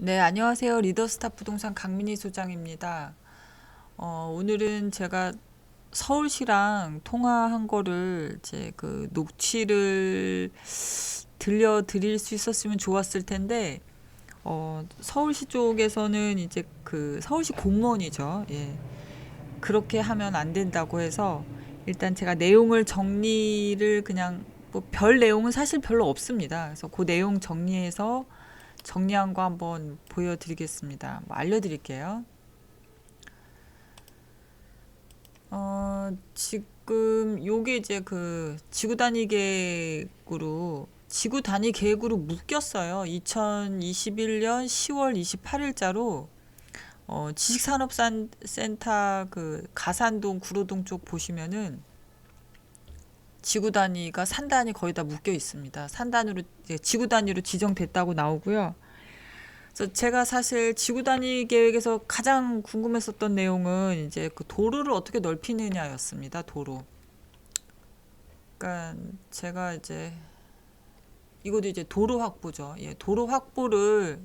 네, 안녕하세요. 리더스타 부동산 강민희 소장입니다. 어, 오늘은 제가 서울시랑 통화한 거를 이제 그 녹취를 들려 드릴 수 있었으면 좋았을 텐데, 어, 서울시 쪽에서는 이제 그 서울시 공무원이죠. 예. 그렇게 하면 안 된다고 해서 일단 제가 내용을 정리를 그냥 뭐 별 내용은 사실 별로 없습니다. 그래서 그 내용 정리해서 정리한 거 한번 보여드리겠습니다. 뭐 알려드릴게요. 어, 지금 요게 이제 그 지구 단위 계획으로 지구 단위 계획으로 묶였어요. 2021년 10월 28일자로 어, 지식산업센터 그 가산동 구로동 쪽 보시면은 지구 단위가 산 단위 거의 다 묶여 있습니다. 산 단위로 지구 단위로 지정됐다고 나오고요. 그래서 제가 사실 지구 단위 계획에서 가장 궁금했었던 내용은 이제 그 도로를 어떻게 넓히느냐였습니다. 도로. 그러니까 제가 이제 이것도 이제 도로 확보죠. 예, 도로 확보를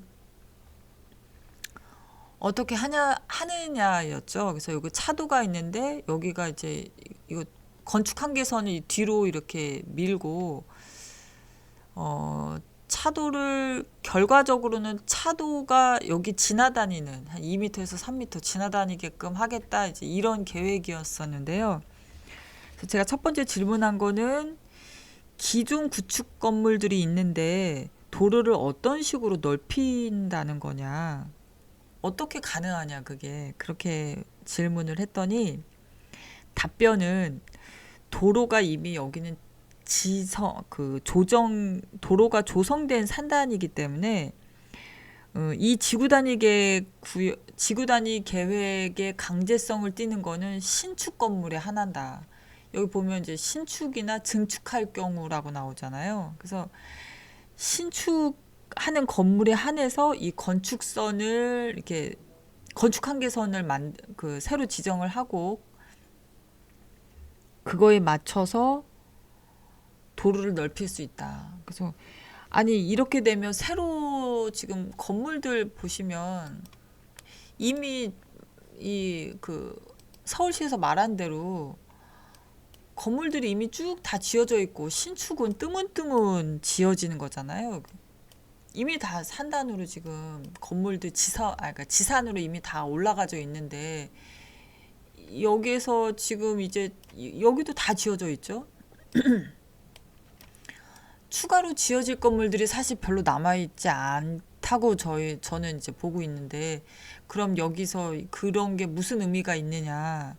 어떻게 하냐 하느냐였죠. 그래서 여기 차도가 있는데 여기가 이제 이거 건축 한계선을 뒤로 이렇게 밀고 어 차도를 결과적으로는 차도가 여기 지나다니는 한 2m에서 3m 지나다니게끔 하겠다 이제 이런 계획이었었는데요. 그래서 제가 첫 번째 질문한 거는 기존 구축 건물들이 있는데 도로를 어떤 식으로 넓힌다는 거냐. 어떻게 가능하냐 그게 그렇게 질문을 했더니 답변은 도로가 이미 여기는 지성 그 조정 도로가 조성된 산단이기 때문에 어, 이 지구 단위 계획 구 지구 단위 계획의 강제성을 띠는 거는 신축 건물의 하나다. 여기 보면 이제 신축이나 증축할 경우라고 나오잖아요. 그래서 신축하는 건물에 한해서 이 건축선을 이렇게 건축 한계선을 만 그 새로 지정을 하고 그거에 맞춰서 도로를 넓힐 수 있다. 그래서 아니 이렇게 되면 새로 지금 건물들 보시면 이미 이 그 서울시에서 말한 대로 건물들이 이미 쭉 다 지어져 있고 신축은 뜨문뜨문 지어지는 거잖아요. 이미 다 산단으로 지금 건물들 지사 아 그러니까 지산으로 이미 다 올라가져 있는데 여기에서 지금 이제 여기도 다 지어져 있죠. 추가로 지어질 건물들이 사실 별로 남아 있지 않다고 저희 저는 이제 보고 있는데 그럼 여기서 그런 게 무슨 의미가 있느냐.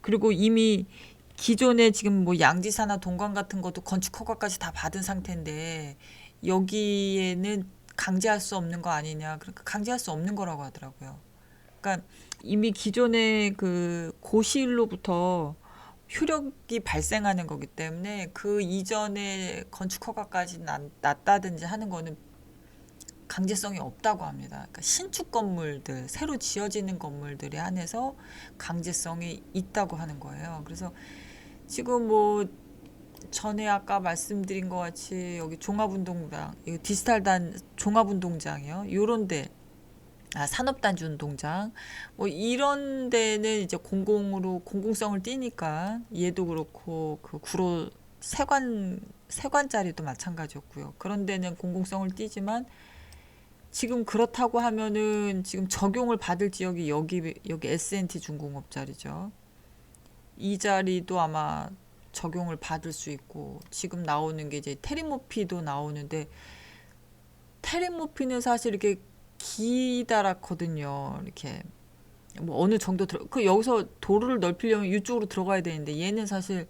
그리고 이미 기존에 지금 뭐 양지사나 동관 같은 것도 건축 허가까지 다 받은 상태인데 여기에는 강제할 수 없는 거 아니냐. 그러니까 강제할 수 없는 거라고 하더라고요. 그러니까 이미 기존의 그 고시일로부터 효력이 발생하는 거기 때문에 그 이전에 건축 허가까지 났다든지 하는 거는 강제성이 없다고 합니다. 그러니까 신축 건물들, 새로 지어지는 건물들에 한해서 강제성이 있다고 하는 거예요. 그래서 지금 뭐 전에 아까 말씀드린 것 같이 여기 종합운동장, 디지털단 종합운동장이요. 요런데 아, 산업단지 운동장 뭐 이런 데는 이제 공공으로 공공성을 띠니까 얘도 그렇고 그 구로 세관 세관짜리도 마찬가지였고요. 그런 데는 공공성을 띠지만 지금 그렇다고 하면은 지금 적용을 받을 지역이 여기 여기 S&T 중공업 자리죠. 이 자리도 아마 적용을 받을 수 있고 지금 나오는 게 이제 테리모피도 나오는데 테리모피는 사실 이렇게 기다랗거든요. 이렇게 뭐 어느 정도 들어 그 여기서 도로를 넓히려면 이쪽으로 들어가야 되는데 얘는 사실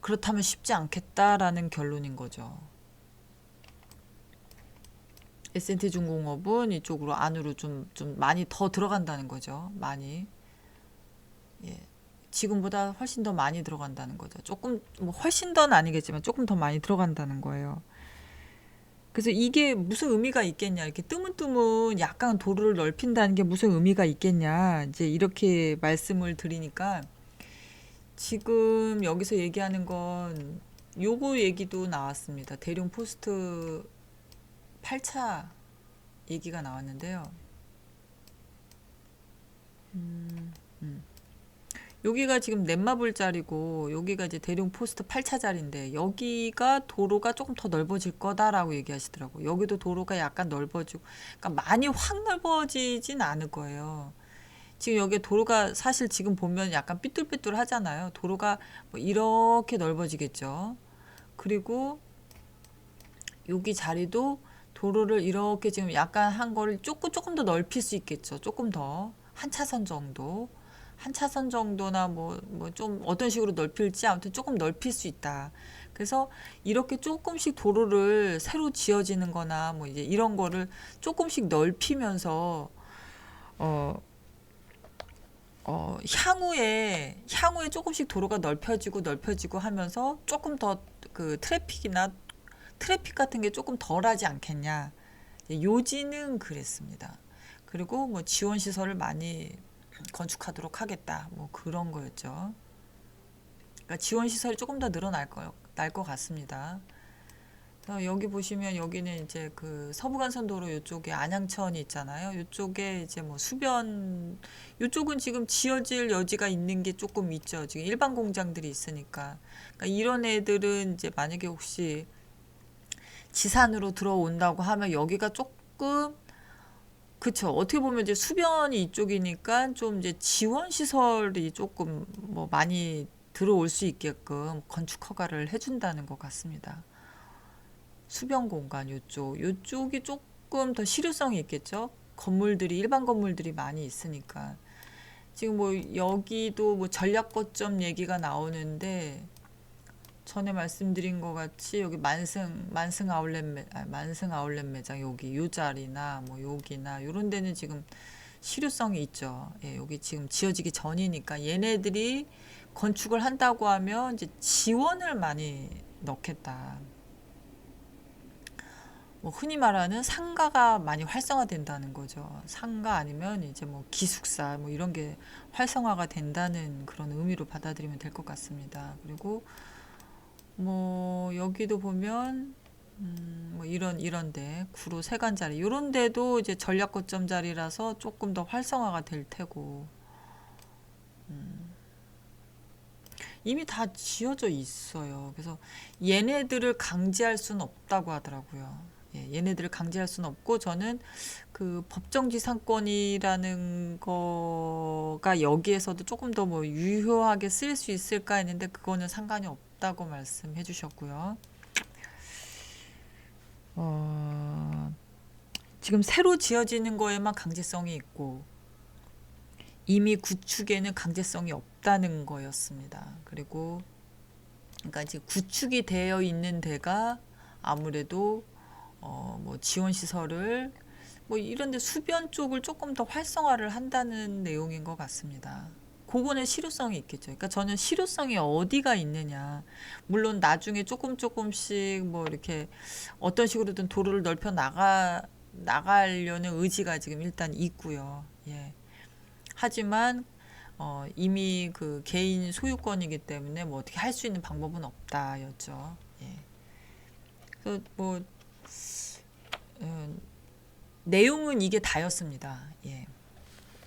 그렇다면 쉽지 않겠다라는 결론인 거죠. S&T 중공업은 이쪽으로 안으로 좀, 좀 많이 더 들어간다는 거죠. 많이. 예. 지금보다 훨씬 더 많이 들어간다는 거죠. 조금, 뭐 훨씬 더는 아니겠지만 조금 더 많이 들어간다는 거예요. 그래서 이게 무슨 의미가 있겠냐. 이렇게 뜨문뜨문 약간 도로를 넓힌다는 게 무슨 의미가 있겠냐. 이제 이렇게 말씀을 드리니까 지금 여기서 얘기하는 건 요거 얘기도 나왔습니다. 대룡 포스트 8차 얘기가 나왔는데요. 음, 음. 여기가 지금 넷마블짜리고 여기가 이제 대룡 포스트 8차짜리인데 여기가 도로가 조금 더 넓어질 거다라고 얘기하시더라고요. 여기도 도로가 약간 넓어지고 그러니까 많이 확 넓어지진 않을 거예요. 지금 여기 도로가 사실 지금 보면 약간 삐뚤삐뚤 하잖아요. 도로가 뭐 이렇게 넓어지겠죠. 그리고 여기 자리도 도로를 이렇게 지금 약간 한 거를 조금 조금 더 넓힐 수 있겠죠. 조금 더 한 차선 정도. 한 차선 정도나 뭐 뭐 좀 어떤 식으로 넓힐지 아무튼 조금 넓힐 수 있다. 그래서 이렇게 조금씩 도로를 새로 지어지는 거나 뭐 이제 이런 거를 조금씩 넓히면서 어 어, 향후에, 향후에 조금씩 도로가 넓혀지고 넓혀지고 하면서 조금 더 그 트래픽이나 트래픽 같은 게 조금 덜하지 않겠냐. 요지는 그랬습니다. 그리고 뭐 지원 시설을 많이 건축하도록 하겠다. 뭐 그런 거였죠. 그러니까 지원 시설이 조금 더 늘어날 거, 날것 같습니다. 여기 보시면 여기는 이제 그 서부간선도로 이쪽에 안양천이 있잖아요. 이쪽에 이제 뭐 수변 이쪽은 지금 지어질 여지가 있는 게 조금 있죠. 지금 일반 공장들이 있으니까. 그러니까 이런 애들은 이제 만약에 혹시 지산으로 들어온다고 하면 여기가 조금 그쵸. 어떻게 보면 이제 수변이 이쪽이니까 좀 이제 지원 시설이 조금 뭐 많이 들어올 수 있게끔 건축 허가를 해준다는 것 같습니다. 수변 공간 요쪽 요쪽이 조금 더 실효성이 있겠죠. 건물들이 일반 건물들이 많이 있으니까 지금 뭐 여기도 뭐 전략 거점 얘기가 나오는데 전에 말씀드린 것 같이 여기 만승 만승 아울렛 매, 아, 만승 아울렛 매장 여기 요 자리나 뭐 여기나 요런 데는 지금 실효성이 있죠. 예, 여기 지금 지어지기 전이니까 얘네들이 건축을 한다고 하면 이제 지원을 많이 넣겠다. 뭐 흔히 말하는 상가가 많이 활성화된다는 거죠. 상가 아니면 이제 뭐 기숙사 뭐 이런 게 활성화가 된다는 그런 의미로 받아들이면 될 것 같습니다. 그리고 뭐 여기도 보면 음, 뭐 이런 이런데 구로 세관 자리 이런 데도 이제 전략 거점 자리라서 조금 더 활성화가 될 테고 음, 이미 다 지어져 있어요. 그래서 얘네들을 강제할 수는 없다고 하더라고요. 예, 얘네들을 강제할 수는 없고 저는 그 법정지상권이라는 거가 여기에서도 조금 더 뭐 유효하게 쓰일 수 있을까 했는데 그거는 상관이 없 다고 말씀해 주셨고요. 어, 지금 새로 지어지는 거에만 강제성이 있고 이미 구축에는 강제성이 없다는 거였습니다. 그리고 그러니까 이제 구축이 되어 있는 데가 아무래도 어, 뭐 지원 시설을 뭐 이런데 수변 쪽을 조금 더 활성화를 한다는 내용인 것 같습니다. 그거는 실효성이 있겠죠. 그러니까 저는 실효성이 어디가 있느냐. 물론 나중에 조금 조금씩 뭐 이렇게 어떤 식으로든 도로를 넓혀 나가 나가려는 의지가 지금 일단 있고요. 예. 하지만 어, 이미 그 개인 소유권이기 때문에 뭐 어떻게 할 수 있는 방법은 없다였죠. 예. 그래서 뭐 음, 내용은 이게 다였습니다. 예.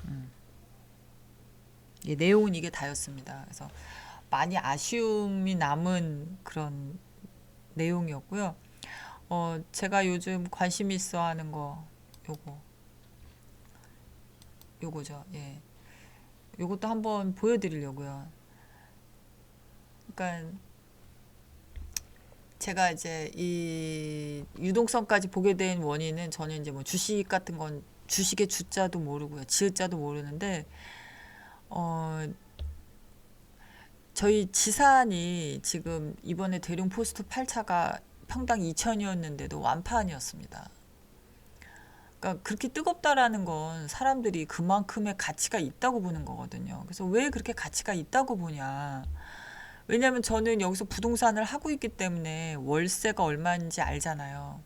음. 예, 내용은 이게 다였습니다. 그래서 많이 아쉬움이 남은 그런 내용이었고요. 어, 제가 요즘 관심 있어 하는 거 요거 요거죠. 예. 요것도 한번 보여드리려고요. 그러니까 제가 이제 이 유동성까지 보게 된 원인은 저는 이제 뭐 주식 같은 건 주식의 주자도 모르고요. 지읒자도 모르는데 어 저희 지산이 지금 이번에 대룡 포스트 8차가 평당 2천이었는데도 완판이었습니다. 그러니까 그렇게 뜨겁다라는 건 사람들이 그만큼의 가치가 있다고 보는 거거든요. 그래서 왜 그렇게 가치가 있다고 보냐? 왜냐하면 저는 여기서 부동산을 하고 있기 때문에 월세가 얼마인지 알잖아요.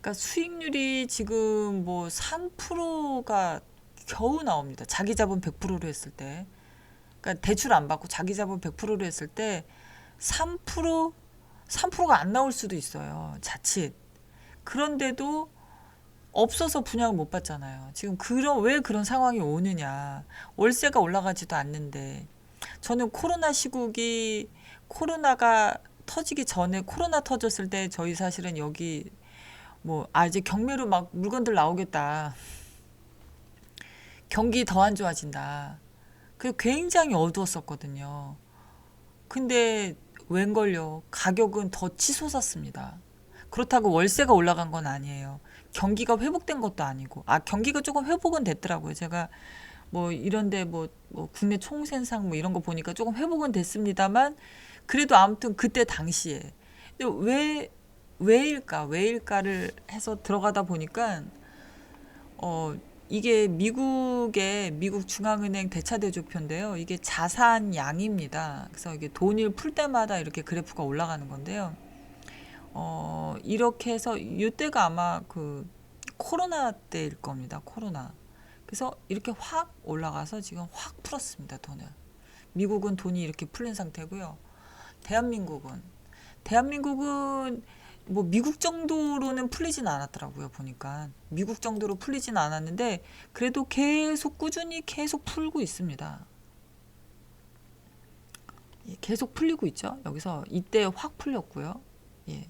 그러니까 수익률이 지금 뭐 3%가 겨우 나옵니다. 자기 자본 100%로 했을 때. 그러니까 대출 안 받고 자기 자본 100%로 했을 때 3% 3%가 안 나올 수도 있어요. 자칫. 그런데도 없어서 분양을 못 받잖아요. 지금 그런 왜 그런 상황이 오느냐. 월세가 올라가지도 않는데 저는 코로나 시국이 코로나가 터지기 전에 코로나 터졌을 때 저희 사실은 여기 뭐 아 이제 경매로 막 물건들 나오겠다. 경기 더 안 좋아진다. 그 굉장히 어두웠었거든요. 근데 웬걸요? 가격은 더 치솟았습니다. 그렇다고 월세가 올라간 건 아니에요. 경기가 회복된 것도 아니고, 아, 경기가 조금 회복은 됐더라고요. 제가 뭐 이런데 뭐, 뭐 국내 총생상 뭐 이런 거 보니까 조금 회복은 됐습니다만, 그래도 아무튼 그때 당시에. 근데 왜, 왜일까? 왜일까를 해서 들어가다 보니까, 어, 이게 미국의 미국 중앙은행 대차대조표인데요. 이게 자산 양입니다. 그래서 이게 돈을 풀 때마다 이렇게 그래프가 올라가는 건데요. 어, 이렇게 해서 이때가 아마 그 코로나 때일 겁니다. 코로나. 그래서 이렇게 확 올라가서 지금 확 풀었습니다. 돈을. 미국은 돈이 이렇게 풀린 상태고요. 대한민국은 대한민국은 뭐 미국 정도로는 풀리진 않았더라고요. 보니까 미국 정도로 풀리진 않았는데 그래도 계속 꾸준히 계속 풀고 있습니다. 예, 계속 풀리고 있죠. 여기서 이때 확 풀렸고요. 예.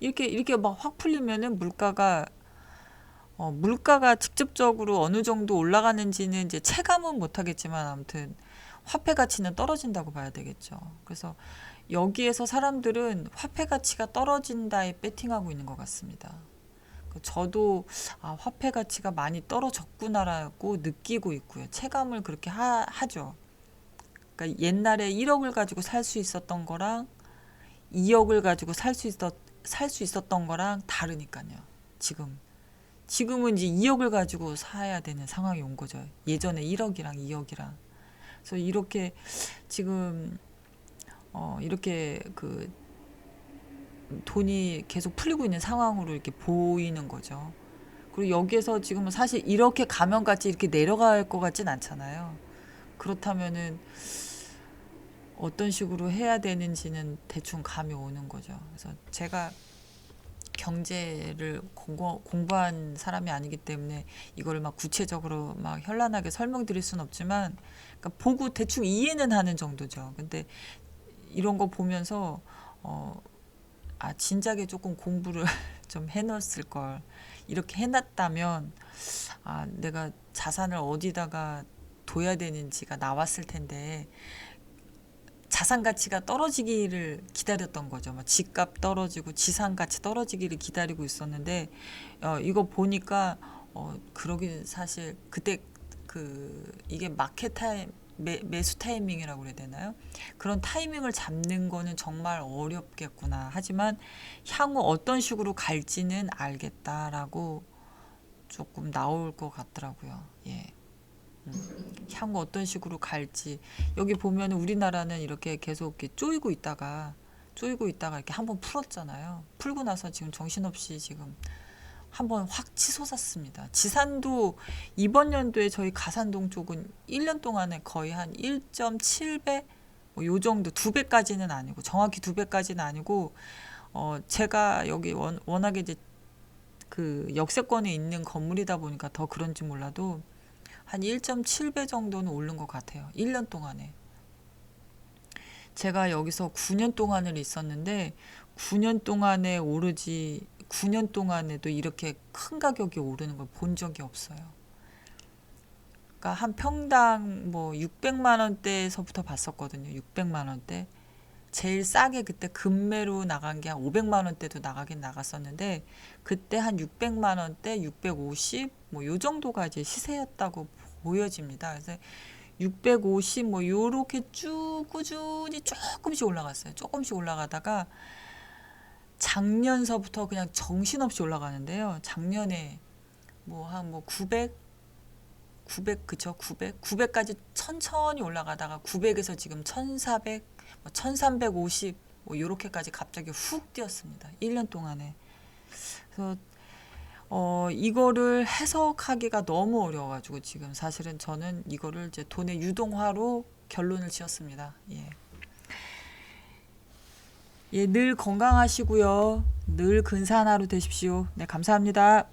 이렇게 이렇게 막 확 풀리면은 물가가 어, 물가가 직접적으로 어느 정도 올라가는지는 이제 체감은 못하겠지만 아무튼 화폐 가치는 떨어진다고 봐야 되겠죠. 그래서 여기에서 사람들은 화폐 가치가 떨어진다에 배팅하고 있는 것 같습니다. 그 저도 아, 화폐 가치가 많이 떨어졌구나라고 느끼고 있고요. 체감을 그렇게 하, 하죠. 그러니까 옛날에 1억을 가지고 살 수 있었던 거랑 2억을 가지고 살 수 있었 살수 있었던 거랑 다르니까요. 지금 지금은 이제 2억을 가지고 사야 되는 상황이 온 거죠. 예전에 1억이랑 2억이랑. 그래서 이렇게 지금 어 이렇게 그 돈이 계속 풀리고 있는 상황으로 이렇게 보이는 거죠. 그리고 여기에서 지금은 사실 이렇게 가면 같이 이렇게 내려갈 것 같진 않잖아요. 그렇다면은 어떤 식으로 해야 되는지는 대충 감이 오는 거죠. 그래서 제가 경제를 공부, 공부한 사람이 아니기 때문에 이거를 막 구체적으로 막 현란하게 설명드릴 수는 없지만 그러니까 보고 대충 이해는 하는 정도죠. 근데 이런 거 보면서 어, 아 진작에 조금 공부를 좀 해놨을 걸 이렇게 해놨다면 아 내가 자산을 어디다가 둬야 되는지가 나왔을 텐데 자산 가치가 떨어지기를 기다렸던 거죠. 막 집값 떨어지고 지상 가치 떨어지기를 기다리고 있었는데 어, 이거 보니까 어, 그러긴 사실 그때 그 이게 마켓 타임 매, 매수 타이밍이라고 그래야 되나요? 그런 타이밍을 잡는 거는 정말 어렵겠구나. 하지만 향후 어떤 식으로 갈지는 알겠다라고 조금 나올 것 같더라고요. 예. 음, 향후 어떤 식으로 갈지 여기 보면 우리나라는 이렇게 계속 이렇게 쪼이고 있다가 쪼이고 있다가 이렇게 한번 풀었잖아요. 풀고 나서 지금 정신없이 지금 한번 확 치솟았습니다. 지산도 이번 연도에 저희 가산동 쪽은 1년 동안에 거의 한 1.7배 뭐요 정도 두 배까지는 아니고 정확히 두 배까지는 아니고 어 제가 여기 원, 워낙에 이제 그 역세권에 있는 건물이다 보니까 더 그런지 몰라도 한 1.7배 정도는 오른 것 같아요. 1년 동안에. 제가 여기서 9년 동안을 있었는데 9년 동안에 오르지 9년 동안에도 이렇게 큰 가격이 오르는 걸 본 적이 없어요. 그러니까 한 평당 뭐 600만 원대에서부터 봤었거든요. 600만 원대. 제일 싸게 그때 금매로 나간 게 한 500만 원대도 나가긴 나갔었는데 그때 한 600만 원대, 650 뭐 요 정도가 이제 시세였다고 보여집니다. 그래서 650 뭐 요렇게 쭉 꾸준히 조금씩 올라갔어요. 조금씩 올라가다가 작년서부터 그냥 정신없이 올라가는데요. 작년에 뭐한뭐 900, 900 그쵸 900, 900까지 천천히 올라가다가 900에서 지금 1400, 뭐 1350, 뭐 요렇게까지 갑자기 훅 뛰었습니다. 1년 동안에. 그래서 어 이거를 해석하기가 너무 어려워가지고 지금 사실은 저는 이거를 이제 돈의 유동화로 결론을 지었습니다. 예. 예, 늘 건강하시고요. 늘 근사한 하루 되십시오. 네, 감사합니다.